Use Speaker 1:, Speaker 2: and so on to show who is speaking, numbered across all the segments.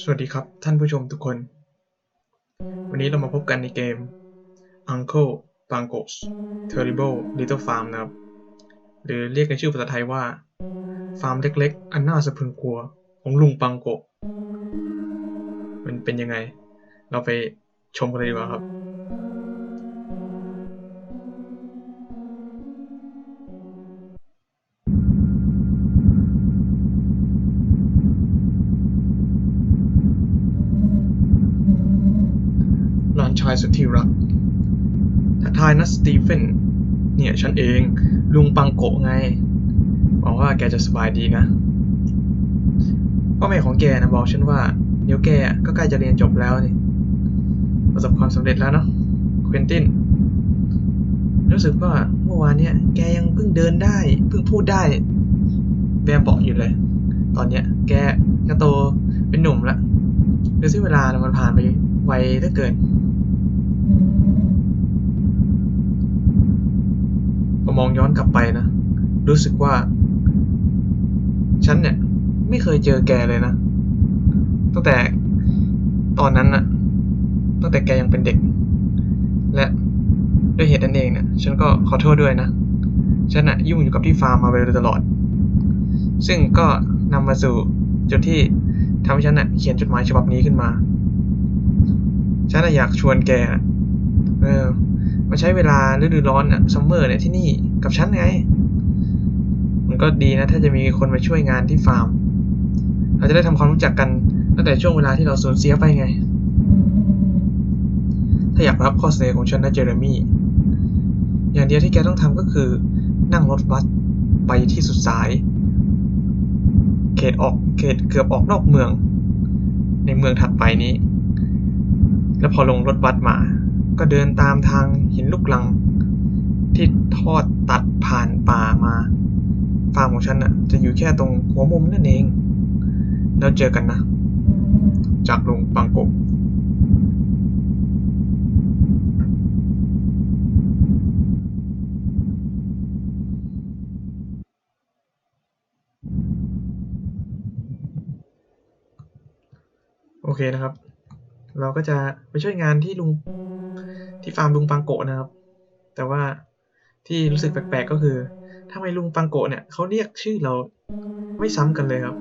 Speaker 1: สวัสดีครับท่านผู้ชมทุกคน วันนี้เรามาพบกันในเกม Uncle Bango's Terrible Little Farm นะครับ หรือเรียกกันชื่อภาษาไทยว่า ฟาร์มเล็กๆ อันน่าสะพรึงกลัวของลุงปังโกะมันเป็นยังไง เราไปชมกันเลยดีกว่าครับานชายสุดที่รักทักทายนะสตีเฟน เนี่ยฉันเอง ลุงปังโกะไงหวังว่าแกจะสบายดีนะพ่อแม่ของแกนะบอกฉันว่าเดี๋ยวแกก็ใกล้จะเรียนจบแล้วนี่ประสบความสำเร็จแล้วเนาะเควินติน รู้สึกว่าเมื่อวานเนี่ยแกยังเพิ่งเดินได้เพิ่งพูดได้แบบเบาะอยู่เลย ตอนเนี้ยแกก็โตเป็นหนุ่มละดูสิเวลาน่ะมันผ่านไปไวเหลือเกิน พอมองย้อนกลับไปนะ รู้สึกว่า ฉันเนี่ย ไม่เคยเจอแกเลยนะ ตั้งแต่ตอนนั้นน่ะตั้งแต่แกยังเป็นเด็ก และด้วยเหตุนั้นเองเนี่ย ฉันก็ขอโทษด้วยนะ ฉันน่ะยุ่งอยู่กับที่ฟาร์มมาโดยตลอด ซึ่งก็นำมาสู่จุดที่ทำให้ฉันน่ะเขียนจดหมายฉบับนี้ขึ้นมา ฉันน่ะอยากชวนแกนะ เออมาใช้เวลาฤดูร้อนอะซัมเมอร์เนี่ยที่นี่กับฉันไง มันก็ดีนะ ถ้าจะมีคนมาช่วยงานที่ฟาร์ม เราจะได้ทำความรู้จักกันตั้งแต่ช่วงเวลาที่เราสูญเสียไปไง ถ้าอยากรับข้อเสนอของฉันนะเจอร์มี่ อย่างเดียวที่แกต้องทำก็คือนั่งรถบัสไปที่สุดสาย เขตออกเขตเกือบออกนอกเมือง ในเมืองถัดไปนี้ แล้วพอลงรถบัสมา ก็เดินตามทางหินลูกลัง ที่ทอดตัดผ่านป่ามาฟาร์มของฉันน่ะจะอยู่แค่ตรงหัวมุมนั่นเอง แล้วเจอกันนะ จากลุงปังกบโอเคนะครับ เราก็จะไปช่วยงานที่ลุง ที่ฟาร์มลุงปังโกะนะครับ แต่ว่าที่รู้สึกแปลกๆก็คือทำไมลุงปังโกะเนี่ยเขาเรียกชื่อเราไม่ซ้ำกันเลยครับ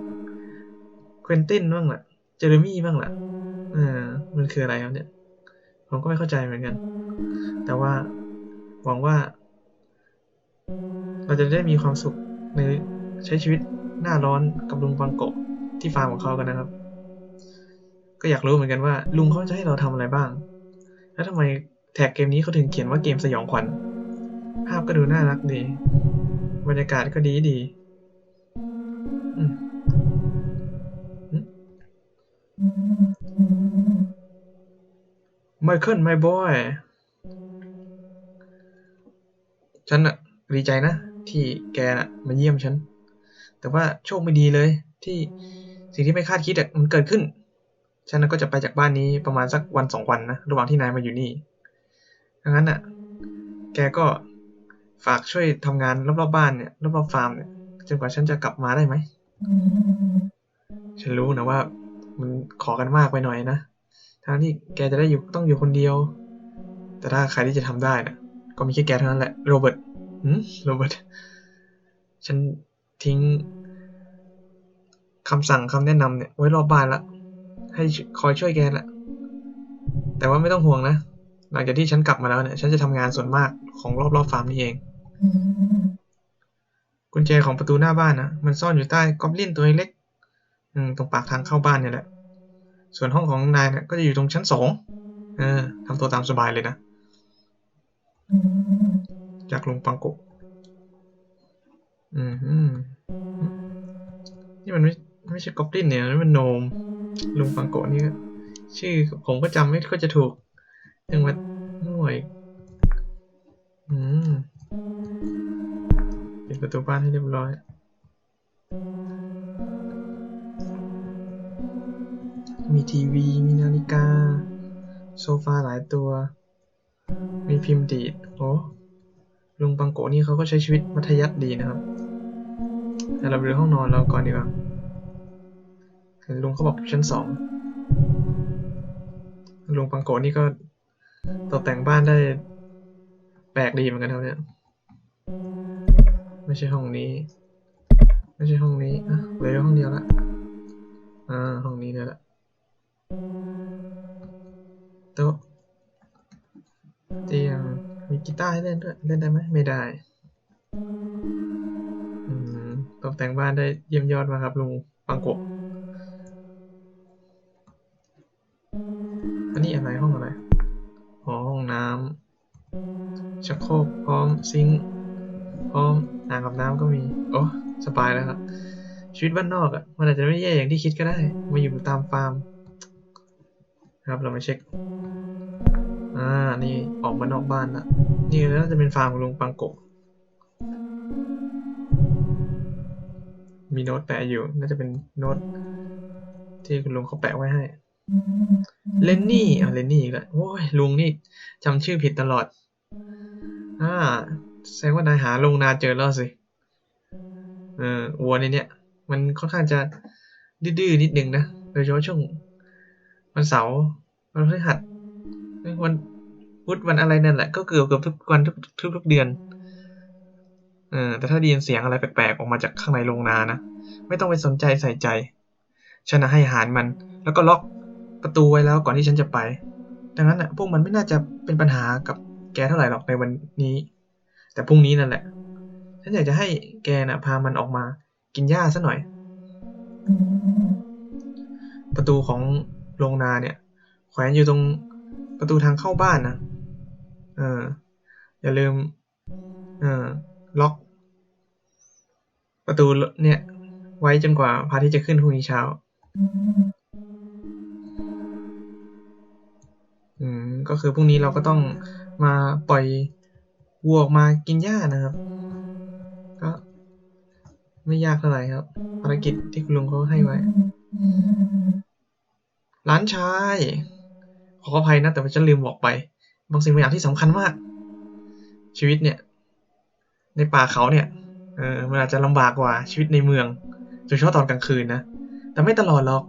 Speaker 1: เควินตินบ้างล่ะเจอร์มี่บ้างล่ะเออมันคืออะไรครับเนี่ย ผมก็ไม่เข้าใจเหมือนกัน แต่ว่าหวังว่า เราจะได้มีความสุขในใช้ชีวิตหน้าร้อนกับลุงปังโกะที่ฟาร์มของเขากันนะครับ ก็อยากรู้เหมือนกันว่า ลุงเขาจะให้เราทำอะไรบ้าง แล้วทำไม แท็กเกมนี้เขาถึงเขียนว่าเกมสยองขวัญ ภาพก็ดูน่ารักดี บรรยากาศก็ดีดีไมเคิลไมบอยฉันอะดีใจนะ ที่แกนะมาเยี่ยมฉัน แต่ว่าโชคไม่ดีเลย ที่สิ่งที่ไม่คาดคิดมันเกิดขึ้น ฉันก็จะไปจากบ้านนี้ประมาณสักวันสองวันนะ ระหว่างที่นายมาอยู่นี่ ดังนั้นน่ะ แกก็ฝากช่วยทำงานรอบๆบ้านเนี่ยรอบๆฟาร์มเนี่ยจนกว่าฉันจะกลับมาได้ไหม ฉันรู้นะว่า มันขอกันมากไปหน่อยนะทั้งที่แกจะได้อยู่ต้องอยู่คนเดียว แต่ถ้าใครที่จะทำได้นะก็มีแค่แกเท่านั้นแหละโรเบิร์ตหืมโรเบิร์ตฉันทิ้งคำสั่งคำแนะนำเนี่ยไว้รอบบ้านละให้คอยช่วยแกละแต่ว่าไม่ต้องห่วงนะ หลังจากที่ฉันกลับมาแล้วเนี่ย ฉันจะทำงานส่วนมากของรอบๆฟาร์มนี่เองกุญแจของประตูหน้าบ้านนะมันซ่อนอยู่ใต้กอบลินตัวเล็กตรงปากทางเข้าบ้านเนี่ยแหละ ส่วนห้องของนายเนี่ยก็จะอยู่ตรงชั้นสองเออทำตัวตามสบายเลยนะจากลุงปังกะอืมอืมนี่มันไม่ไม่ใช่กอบลินเนี่ยนี่มันโนม ลุงปังโกะนี่ชื่อผมก็จำไม่ค่อยจะถูก ยังมาหน่วยอืมปิดประตูบ้านให้เรียบร้อย มีทีวี มีนาฬิกา โซฟาหลายตัว มีพิมพ์ดีดโอ้ลุงปังโกนี่เขาก็ใช้ชีวิตมัธยัสถ์ดีนะครับ แต่เราไปดูห้องนอนเราก่อนดีกว่าเห็นลุงเขาบอกชั้นสองลุงปังโกนี่ก็ ตกแต่งบ้านได้แปลกดีเหมือนกันครับเนี่ย ไม่ใช่ห้องนี้ ไม่ใช่ห้องนี้อะเหลยห้องเดียวละอ่าห้องนี้เนี่ยแหละโต๊ะเตียงมีกีตาร์ให้เล่นด้วยเล่นได้ไหมไม่ได้อืมตกแต่งบ้านได้เยี่ยมยอดมากครับลุงปังโกะ ชักโครกพร้อมซิงค์พร้อมอ่างอาบน้ำก็มี โอ้สบายแล้วครับ ชีวิตบ้านนอกอะ่ะ มันอาจจะไม่แย่อย่างที่คิดก็ได้ มาอยู่ตามฟาร์ม ครับเรามาเช็ค อ่า นี่ออกมานอกบ้านละนี่น่าจะเป็นฟาร์มของลุงปังโกะมีโน้ตแปะอยู่ น่าจะเป็นโน้ตที่คุณลุงเขาแปะไว้ให้ เลนนี่อะเลนนี่อีกแล้วโอ้ยลุงนี่จำชื่อผิดตลอด อ่าแสดงว่านายหาลงนาเจอแล้วสิ เออวัวในเนี้ย มันค่อนข้างจะดื้อนิดนึงนะ โดยเฉพาะช่วงวันเสาร์วันพฤหัสวันพุธวันอะไรนั่นแหละ ก็เกือบเกือบทุกวันทุกทุกทุกเดือน เออ แต่ถ้าได้ยินเสียงอะไรแปลกๆ ออกมาจากข้างในโรงนานะ ไม่ต้องไปสนใจใส่ใจ ฉันนะให้อาหารมัน แล้วก็ล็อกประตูไว้แล้วก่อนที่ฉันจะไป ดังนั้นอะ พวกมันไม่น่าจะเป็นปัญหากับ แกเท่าไหร่หรอกในวันนี้ แต่พรุ่งนี้นั่นแหละ ฉันอยากจะให้แกน่ะ พามันออกมากินหญ้าซะหน่อย ประตูของโรงนาเนี่ย แขวนอยู่ตรงประตูทางเข้าบ้านนะเออ อย่าลืม เออล็อก ประตูเนี่ย ไว้จนกว่าพระอาทิตย์จะขึ้นพรุ่งนี้เช้า อืม ก็คือพรุ่งนี้เราก็ต้อง มาปล่อยวัวออกมากินหญ้านะครับ ก็ไม่ยากเท่าไหร่ครับภารกิจที่คุณลุงเขาให้ไว้ร้านชาย ขออภัยนะแต่ว่าฉันลืมบอกไป บางสิ่งบางอย่างที่สำคัญมาก ชีวิตเนี่ย ในป่าเขาเนี่ยเออมันอาจจะลำบากกว่าชีวิตในเมืองโดยเฉพาะตอนกลางคืนนะแต่ไม่ตลอดหรอก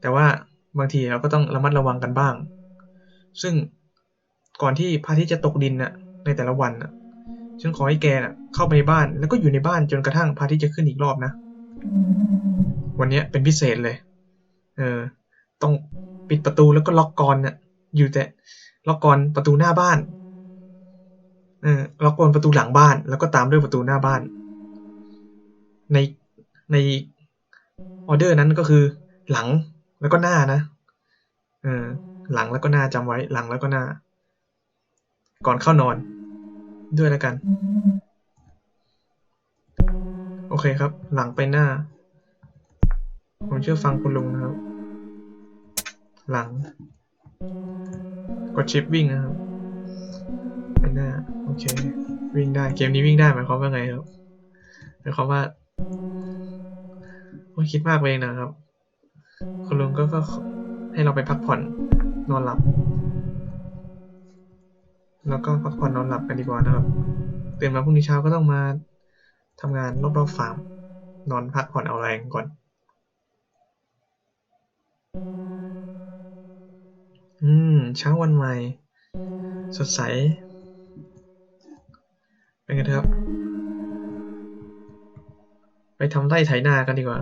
Speaker 1: แต่ว่าบางทีเราก็ต้องระมัดระวังกันบ้าง ซึ่ง ก่อนที่พระอาทิตย์จะตกดินน่ะ ในแต่ละวันน่ะ ฉันขอให้แกน่ะ เข้าไปในบ้านแล้วก็อยู่ในบ้านจนกระทั่งพระอาทิตย์จะขึ้นอีกรอบนะ วันเนี้ยเป็นพิเศษเลย เออ ต้องปิดประตูแล้วก็ล็อกกรน่ะ อยู่แต่ล็อกกรประตูหน้าบ้านเออล็อกกรประตูหลังบ้าน แล้วก็ตามด้วยประตูหน้าบ้าน ในในออเดอร์นั้นก็คือ หลังแล้วก็หน้านะ เออ หลังแล้วก็หน้าจำไว้ หลังแล้วก็หน้า ก่อนเข้านอน ด้วยแล้วกัน โอเคครับ หลังไปหน้า ผมเชื่อฟังคุณลุงนะครับ หลัง กดชิปวิ่งนะครับ ไปหน้า โอเค วิ่งได้ เกมนี้วิ่งได้หมายความว่าไงครับหมายความว่าโอ้ยคิดมากไปเองนะครับ คุณลุงก็ก็ให้เราไปพักผ่อนนอนหลับ แล้วก็พักผ่อนนอนหลับกันดีกว่านะครับตื่นมาพรุ่งนี้เช้าก็ต้องมาทำงานรอบๆฟาร์มนอนพักผ่อนเอาแรงก่อน อืม เช้าวันใหม่ สดใส เป็นไงครับ ไปทำไร่ไถนากันดีกว่า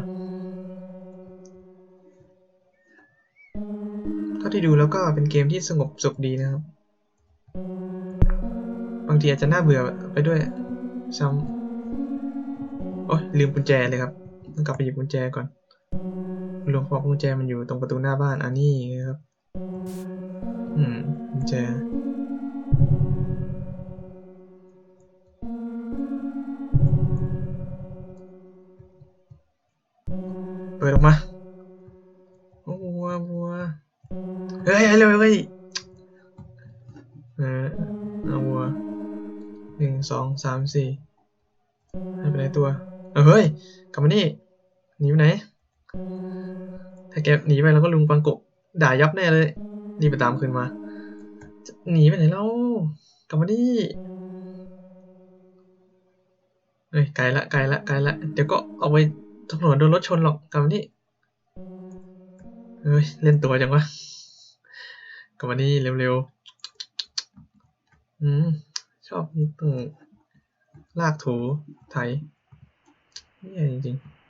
Speaker 1: เท่าที่ดูแล้วก็เป็นเกมที่สงบสุขดีนะครับ บางทีอาจจะน่าเบื่อไปด้วยซ้ำโอ้ยลืมกุญแจเลยครับ ต้องกลับไปหยิบกุญแจก่อนหลุงบอกกุญแจมันอยู่ตรงประตูหน้าบ้านอันนี้ครับ อืมกุญแจเปิดออกมา โอ้วัววัวเฮ้ยเร็วเฮ้ย สองสามสี่ให้ไปไหนตัวเออเฮ้ยกลับมานี่หนีไปไหน ถ้าแกหนีไปแล้วก็ลุงปังกบด่ายับแน่เลยรีบไปตามคืนมาหนีไปไหนเล่ากลับมาดิเฮ้ยไกลละไกลละไกลละเดี๋ยวก็เอาไปถนนโดนรถชนหรอกกลับมานี่เฮ้ยเล่นตัวจังวะกลับมานี่เร็วๆอืม อบนี่ต้องลากถูไถนี่จริงๆ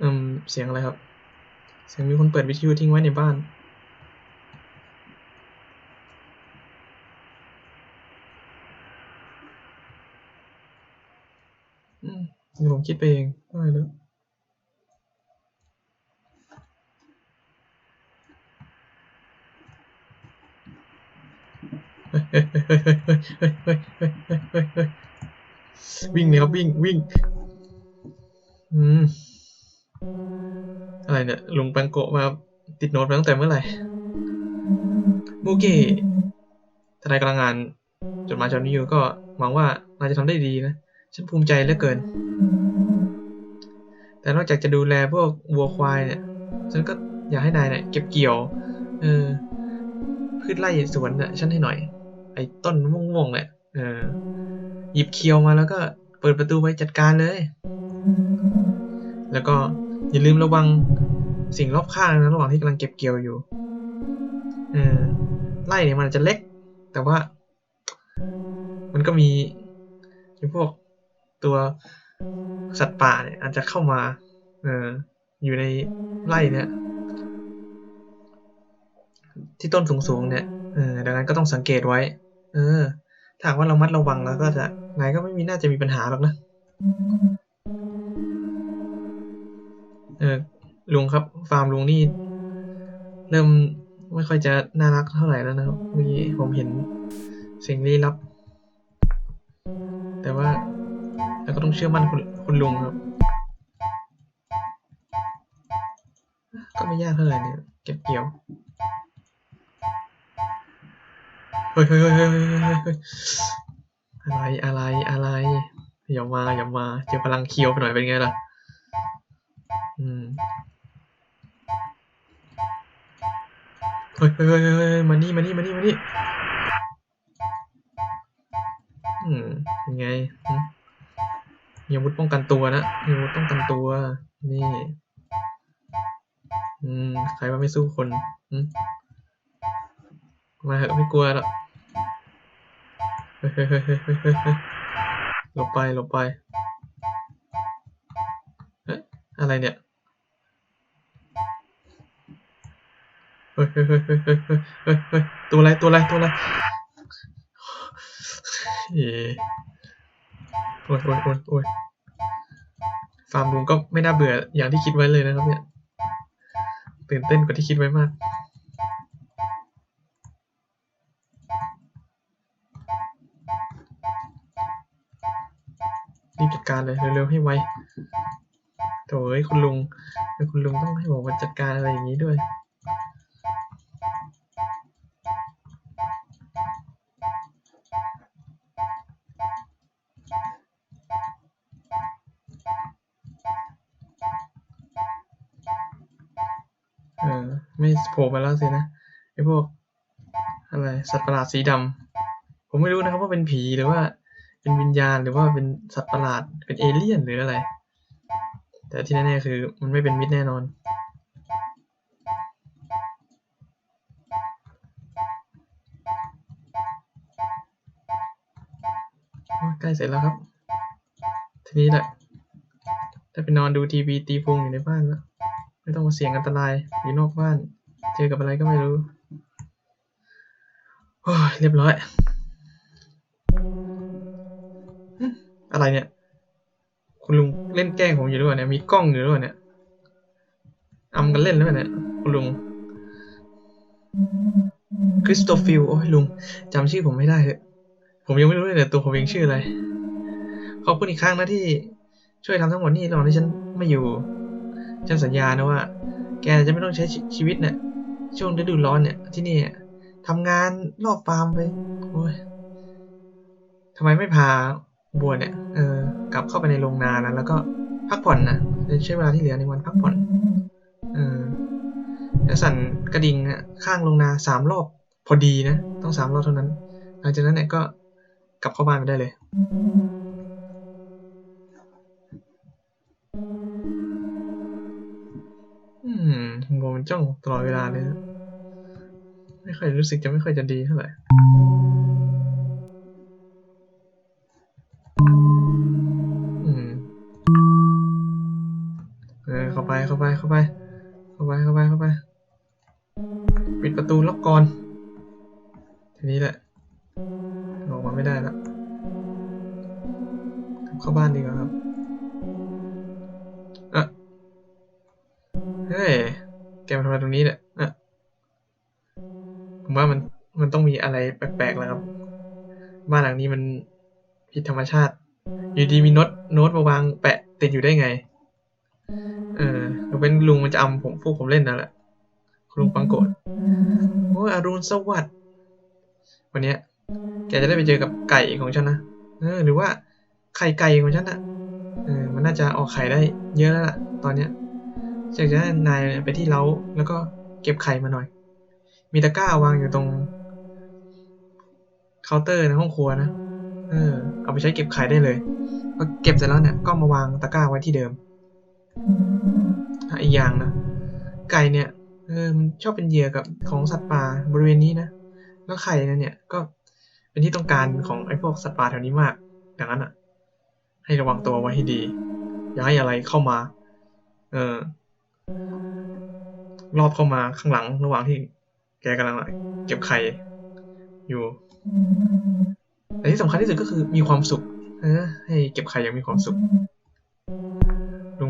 Speaker 1: อืมเสียงอะไรครับ เสียงมีคนเปิดวิทยุทิ้งไว้ในบ้านอืมผมคิดไปเองไม่รู้เฮ้ วิ่งเลยครับวิ่งวิ่ง อืม อะไรเนี่ย ลุงแปงโกะมาติดโน้ตมาตั้งแต่เมื่อไหร่โมเกะทนายกำลังงานจดหมายฉบับนี้อยู่ก็หวังว่านายจะทำได้ดีนะ ฉันภูมิใจเหลือเกิน แต่นอกจากจะดูแลพวกวัวควายเนี่ย ฉันก็อยากให้นายเนี่ยเก็บเกี่ยว เออพืชไร่สวนน่ะฉันให้หน่อย ไอ้ต้นม่วงๆเนี่ยเออหยิบเคียวมาแล้วก็เปิดประตูไปจัดการเลย แล้วก็อย่าลืมระวังสิ่งรอบข้างนะระหว่างที่กำลังเก็บเกี่ยวอยู่เออไร่เนี่ยมันจะเล็ก แต่ว่า มันก็มีพวกตัวสัตว์ป่าเนี่ยอาจจะเข้ามา เอออยู่ในไร่เนี่ย ที่ต้นสูงๆเนี่ย เออดังนั้นก็ต้องสังเกตไว้ เออถ้าหากว่าเรามัดระวังแล้วก็จะนายก็ไม่มีน่าจะมีปัญหาหรอกนะ เออลุงครับฟาร์มลุงนี่ เริ่มไม่ค่อยจะน่ารักเท่าไหร่แล้วนะครับเมื่อกี้ผมเห็นสิ่งลี้ลับ แต่ว่าเราก็ต้องเชื่อมั่นคุณคุณลุงครับ ก็ไม่ยากเท่าไหร่เนี่ยเก็บเกี่ยว เฮ้ยเฮ้ยเฮ้ยเฮ้ยเฮ้ยเฮ้ยเฮ้ยอะไรอะไรอะไรอย่ามาอย่ามาเจอพลังเคียวไปหน่อยเป็นไงล่ะ อืมเฮ้ยเฮ้ยเฮ้ยมานี่มานี่มานี่มานี่อืมเป็นไงหึมีอาวุธป้องกันตัวนะมีอาวุธป้องกันตัว นี่ อืม ใครว่าไม่สู้คนหึมาเหอะไม่กลัวหรอก หลบไปหลบไปเอ๊ะอะไรเนี่ยเฮ้เฮ้เฮ้เฮ้เฮ้เฮ้ตัวอะไรตัวอะไรตัวอะไรเอ๊ะโอ้ยโอ้ยโอ้ยโอ้ยฟาร์มลุงก็ไม่น่าเบื่ออย่างที่คิดไว้เลยนะครับเนี่ยตื่นเต้นกว่าที่คิดไว้มาก จัดการเลยเร็วๆให้ไวโถ่เอ้ยคุณลุงแล้วคุณลุงต้องให้ผมมาจัดการอะไรอย่างนี้ด้วยเออไม่โผล่มาแล้วสินะไอ้พวกอะไรสัตว์ประหลาดสีดำผมไม่รู้นะครับว่าเป็นผีหรือว่า เป็นวิญญาณหรือว่าเป็นสัตว์ประหลาดเป็นเอเลี่ยนหรืออะไร แต่ที่แน่ๆคือมันไม่เป็นมิตรแน่นอน ใกล้เสร็จแล้วครับ ทีนี้แหละได้ไปนอนดูทีวีตีพุงอยู่ในบ้านแล้วไม่ต้องมาเสี่ยงอันตรายอยู่นอกบ้าน เจอกับอะไรก็ไม่รู้โอ้ยเรียบร้อย อะไรเนี่ย คุณลุงเล่นแกล้งผมอยู่ด้วยเนี่ย มีกล้องอยู่ด้วยเนี่ยอำกันเล่นแล้วเนี่ย คุณลุงคริสโตฟิลโอ้ยลุงจำชื่อผมไม่ได้เหอะผมยังไม่รู้เลยเนี่ยตัวผมเองชื่ออะไร ขอบคุณอีกครั้งนะที่ช่วยทำทั้งหมดนี่ระหว่างที่ฉันไม่อยู่ ฉันสัญญานะว่า แกจะไม่ต้องใช้ชีชีวิตเนี่ย ช่วงฤดูร้อนเนี่ยที่นี่ทำงานรอบฟาร์มไปโอ้ยทำไมไม่พา บัวเนี่ยเออกลับเข้าไปในโรงนานะแล้วก็พักผ่อนนะใช้เวลาที่เหลือในวันพักผ่อนเออแล้วสั่นกระดิ่งอะข้างโรงนาสามรอบพอดีนะต้องสามรอบเท่านั้น หลังจากนั้นเนี่ยก็กลับเข้าบ้านไปได้เลย อืมมันจ้องตลอดเวลาเลยนะไม่ค่อยรู้สึกจะไม่ค่อยจะดีเท่าไหร่ ออเข้าไปเข้าไปเข้าไป เข้าไปเข้าไปเข้าไป ปิดประตูล็อกก่อน ทีนี้แหละออกมาไม่ได้แล้วเข้าบ้านดีกว่าครับเอะเฮ้ยแกมาทำอะไรตรงนี้เนี่ยอะผมว่ามันมันต้องมีอะไรแปลกๆแล้วครับ บ้านหลังนี้มันผิดธรรมชาติ อยู่ดีมีโน้ตโน้ตมาวางแปะติดอยู่ได้ไง เออเราเป็นลุงมันจะอำผมพวกผมเล่นนั่นแหละคุณลุงปังโกดโอ้ยอรุณสวัสดิ์วันเนี้ย แกจะได้ไปเจอกับไก่ของฉันนะเออ หรือว่าไข่ไก่ของฉันอะเออมันน่าจะออกไข่ได้เยอะแล้วล่ะ ตอนเนี้ยอยากจะให้นายไปที่เล้าแล้วก็เก็บไข่มาหน่อย มีตะกร้าวางอยู่ตรงเคาน์เตอร์ในห้องครัวนะ เออ เอาไปใช้เก็บไข่ได้เลยพอเก็บเสร็จแล้วเนี่ย ก็มาวางตะกร้าไว้ที่เดิม อีกอย่างนะ ไก่เนี่ยเออมันชอบเป็นเหยื่อกับของสัตว์ป่าบริเวณนี้นะ แล้วไข่นั่นเนี่ยก็เป็นที่ต้องการของไอ้พวกสัตว์ป่าแถวนี้มาก ดังนั้นอะ ให้ระวังตัวไว้ให้ดี อย่าให้อะไรเข้ามา เออรอบเข้ามาข้างหลังระหว่างที่แกกำลังเก็บไข่อยู่ แต่ที่สำคัญที่สุดก็คือมีความสุข เออ ให้เก็บไข่อย่างมีความสุข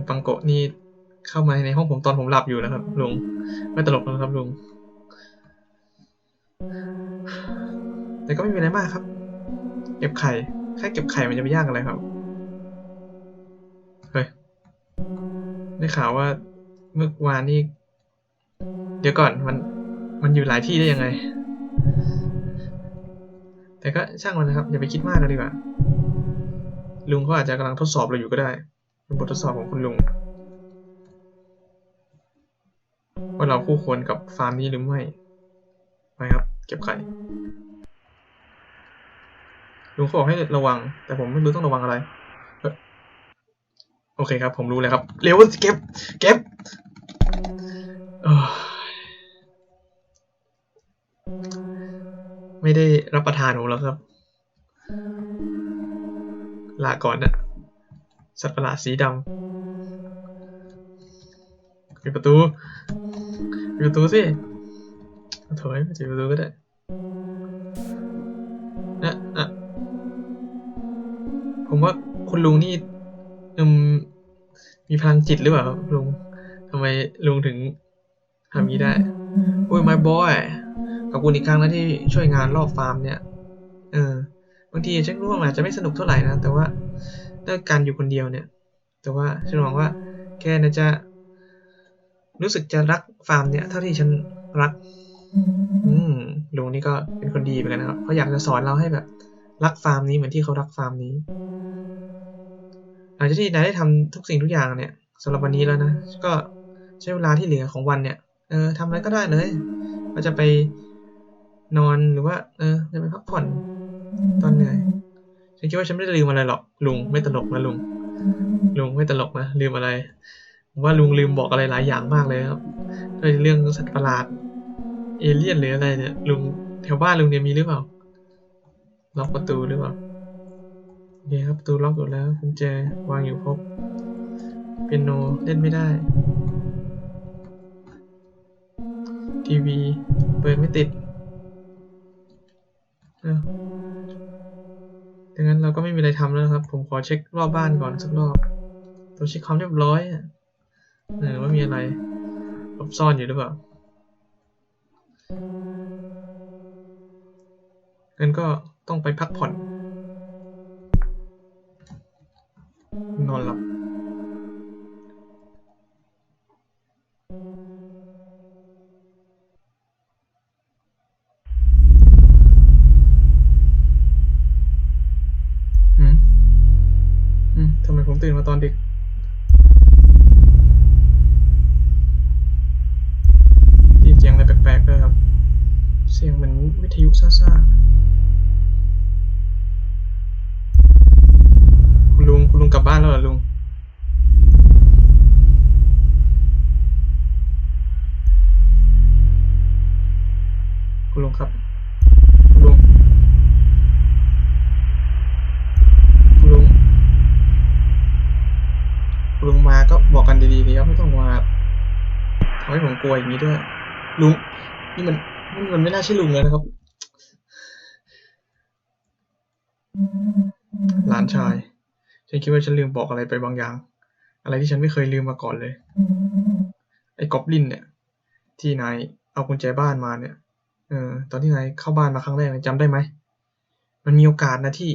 Speaker 1: ปังโกะนี่เข้ามาในห้องผมตอนผมหลับอยู่นะครับลุงไม่ตลกนะครับลุงแต่ก็ไม่มีอะไรมากครับ เก็บไข่แค่เก็บไข่มันจะไปยากอะไรครับเฮ้ยได้ข่าวว่าเมื่อวานนี่ เดี๋ยวก่อนมันมันอยู่หลายที่ได้ยังไง แต่ก็ช่างมันนะครับ อย่าไปคิดมากกันดีกว่า ลุงเขาอาจจะกำลังทดสอบเราอยู่ก็ได้ เป็นบททดสอบของคุณลุงว่าเราคู่ควรกับฟาร์มนี้หรือไม่ไปครับ เก็บไข่ลุงเขาบอกให้ระวัง แต่ผมไม่รู้ต้องระวังอะไรโอเคครับ ผมรู้แล้วครับ เร็วเก็บ เก็บไม่ได้รับประทานผมแล้วครับ ลาก่อนนะ สัตว์ประหลาดสีดำปิดประตูปิดประตูสิโถอยไม่ปิดประตูก็ได้นะอะผมว่าคุณลุงนี่มีพลังจิตหรือเปล่าลุงทำไมลุงถึงทำนี้ได้ โอ้ย my boy ขอบคุณอีกครั้งนะที่ช่วยงานรอบฟาร์มเนี่ย เออบางทีฉันรู้ว่ามันอาจจะไม่สนุกเท่าไหร่นะ แต่ว่า เรื่องการอยู่คนเดียวเนี่ย แต่ว่าฉันหวังว่าแกน่าจะรู้สึกจะรักฟาร์มเนี่ยเท่าที่ฉันรัก อืมลุงนี่ก็เป็นคนดีเหมือนกันนะครับเขาอยากจะสอนเราให้แบบ รักฟาร์มนี้เหมือนที่เขารักฟาร์มนี้ หลังจากที่นายได้ทำทุกสิ่งทุกอย่างเนี่ยสำหรับวันนี้แล้วนะก็ใช้เวลาที่เหลือของวันเนี่ยเออทำอะไรก็ได้เลยก็จะไปนอนหรือว่า เออจะไปพักผ่อนตอนเหนื่อย ฉันคิดว่าฉันไม่ได้ลืมอะไรหรอก ลุงไม่ตลกนะลุง ลุงไม่ตลกนะลืมอะไรผมว่าลุงลืมบอกอะไรหลายอย่างมากเลยครับโดยเรื่องสัตว์ประหลาด เอเลี่ยนหรืออะไรเนี่ย ลุงแถวบ้านลุงเนี่ยมีหรือเปล่า ล็อกประตูหรือเปล่าโอเคครับประตูล็อกอยู่แล้วกุญแจวางอยู่ครบเปียโนเล่นไม่ได้ ทีวี เปิดไม่ติดเอ้า ดังนั้นเราก็ไม่มีอะไรทำแล้วครับ ผมขอเช็ครอบบ้านก่อนสักรอบตัวเช็คความเรียบร้อยอะเออว่ามีอะไรหลบซ่อนอยู่หรือเปล่างั้นก็ต้องไปพักผ่อน นอนหลับ ผมตื่นมาตอนดึกได้ยินเสียงอะไรแปลกๆด้วยครับ เสียงเหมือนวิทยุซ่าๆคุณลุงคุณลุงกลับบ้านแล้วเหรอลุง ก็บอกกันดีๆดีครับไม่ต้องมาทำให้ผมกลัวอย่างนี้ด้วย ลุง นี่มันมันมันไม่น่าใช่ลุงเลยนะครับ หลานชาย ฉันคิดว่าฉันลืมบอกอะไรไปบางอย่าง อะไรที่ฉันไม่เคยลืมมาก่อนเลย ไอ้กอบลินเนี่ย ที่นายเอากุญแจบ้านมาเนี่ย เออ ตอนที่นายเข้าบ้านมาครั้งแรกเนี่ยจำได้ไหม มันมีโอกาสนะที่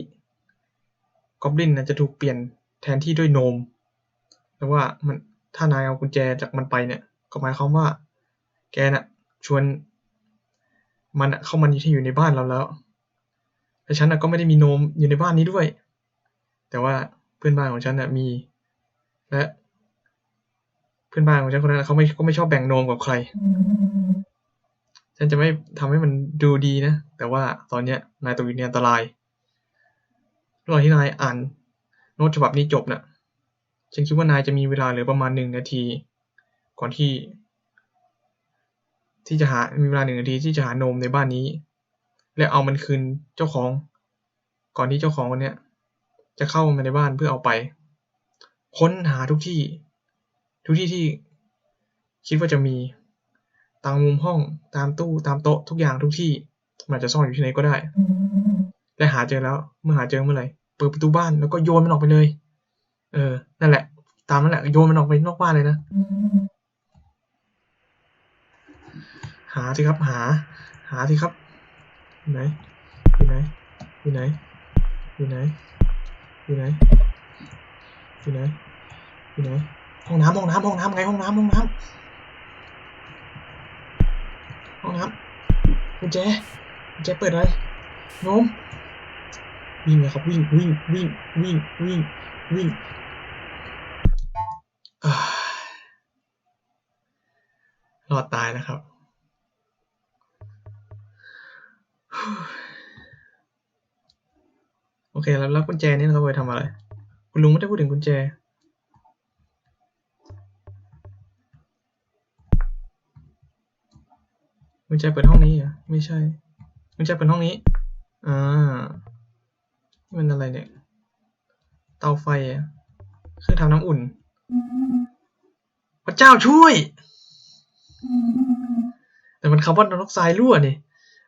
Speaker 1: กอบลินนะจะถูกเปลี่ยนแทนที่ด้วยโนม แต่ว่ามัน ถ้านายเอากุญแจจากมันไปเนี่ยก็หมายความว่า แกน่ะ ชวน มันอะเข้ามาที่อยู่ในบ้านเราแล้วแต่ฉันน่ะก็ไม่ได้มีโนมอยู่ในบ้านนี้ด้วย แต่ว่าเพื่อนบ้านของฉันน่ะมี และ เพื่อนบ้านของฉันคนนั้นเขาไม่ก็ไม่ชอบแบ่งโนมกับใคร ฉันจะไม่ทำให้มันดูดีนะ แต่ว่าตอนเนี้ยนายตกอยู่ในอันตรายระหว่างที่นายอ่านโน้ตฉบับนี้จบน่ะ ฉันคิดว่านายจะมีเวลาเหลือประมาณหนึ่งนาที ก่อนที่ ที่จะหา มีเวลาหนึ่งนาทีที่จะหาโนมในบ้านนี้ และเอามันคืนเจ้าของ ก่อนที่เจ้าของคนเนี้ยจะเข้ามาในบ้านเพื่อเอาไป ค้นหาทุกที่ ทุกที่ที่ คิดว่าจะมี ตามมุมห้อง ตามตู้ ตามโต๊ะ ทุกอย่างทุกที่ มันอาจจะซ่อนอยู่ที่ไหนก็ได้ และหาเจอแล้ว เมื่อหาเจอเมื่อไหร่ เปิดประตูบ้านแล้วก็โยนมันออกไปเลย เออ นั่นแหละ ตามนั่นแหละโยนมันออกไปนอกบ้านเลยนะ หาสิครับ หา หาสิครับ อยู่ไหน อยู่ไหน อยู่ไหน อยู่ไหน อยู่ไหน อยู่ไหน อยู่ไหน ห้องน้ำห้องน้ำห้องน้ำไงห้องน้ำห้องน้ำห้องน้ำกุญแจกุญแจเปิดอะไรโน้มวิ่งเลยครับวิ่งวิ่งวิ่งวิ่งวิ่งวิ่ง รอดตายนะครับ โอเค แล้วแล้วกุญแจนี่เราไปทำอะไร คุณลุงไม่ได้พูดถึงกุญแจ กุญแจเปิดห้องนี้เหรอ ไม่ใช่ กุญแจเปิดห้องนี้ อ่า มันอะไรเนี่ย เตาไฟอะ เครื่องทำน้ำอุ่น พระเจ้าช่วย แต่มันคาร์บอนมออกไซด์รั่วนี่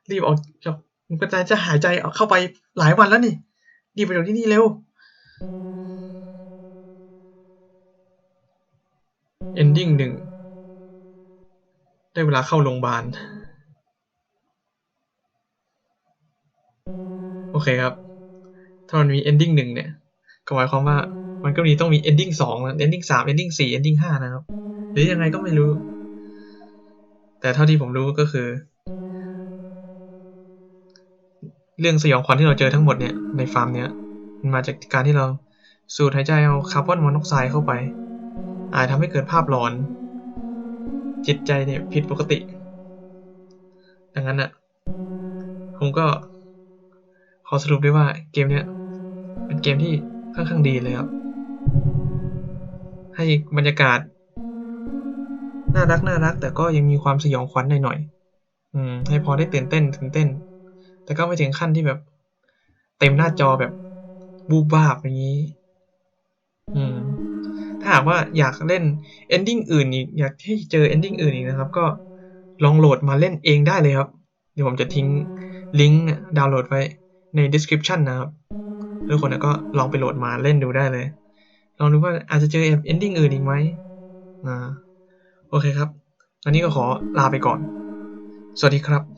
Speaker 1: รีบออกจากมันกระจายจะหายใจเอาเข้าไปหลายวันแล้วนี่ รีบไปจากที่นี่เร็ว ending หนึ่ง ได้เวลาเข้าโรงพยาบาล โอเคครับ ถ้ามันมี ending หนึ่งเนี่ย ก็หมายความว่า มันก็มีต้องมี ending สองนะ ending สาม ending สี่ ending ห้านะครับ หรือยังไงก็ไม่รู้ แต่เท่าที่ผมรู้ก็คือ เรื่องสยองขวัญที่เราเจอทั้งหมดเนี่ยในฟาร์มเนี้ยมันมาจากการที่เราสูดหายใจเอาคาร์บอนมอนอกไซด์เข้าไป อาจทำให้เกิดภาพหลอน จิตใจเนี่ยผิดปกติ ดังนั้นอะผมก็ขอสรุปได้ว่าเกมเนี้ยเป็นเกมที่ค่อนข้างดีเลยครับ ให้บรรยากาศ น่ารักน่ารัก แต่ก็ยังมีความสยองขวัญหน่อยๆอืม ให้พอได้ตื่นเต้นตื่นเต้น แต่ก็ไม่ถึงขั้นที่แบบ เต็มหน้าจอแบบบูบาบอย่างนี้ อืม ถ้าหากว่าอยากเล่น ending อื่นอีกอยากให้เจอ ending อื่นอีกนะครับ ก็ลองโหลดมาเล่นเองได้เลยครับ เดี๋ยวผมจะทิ้งลิงก์ดาวน์โหลดไว้ใน description นะครับทุกคนก็ลองไปโหลดมาเล่นดูได้เลย ลองดูว่าอาจจะเจอเอนดิ้งอื่นอีกไหมอ่าโอเคครับ อันนี้ก็ขอลาไปก่อน สวัสดีครับ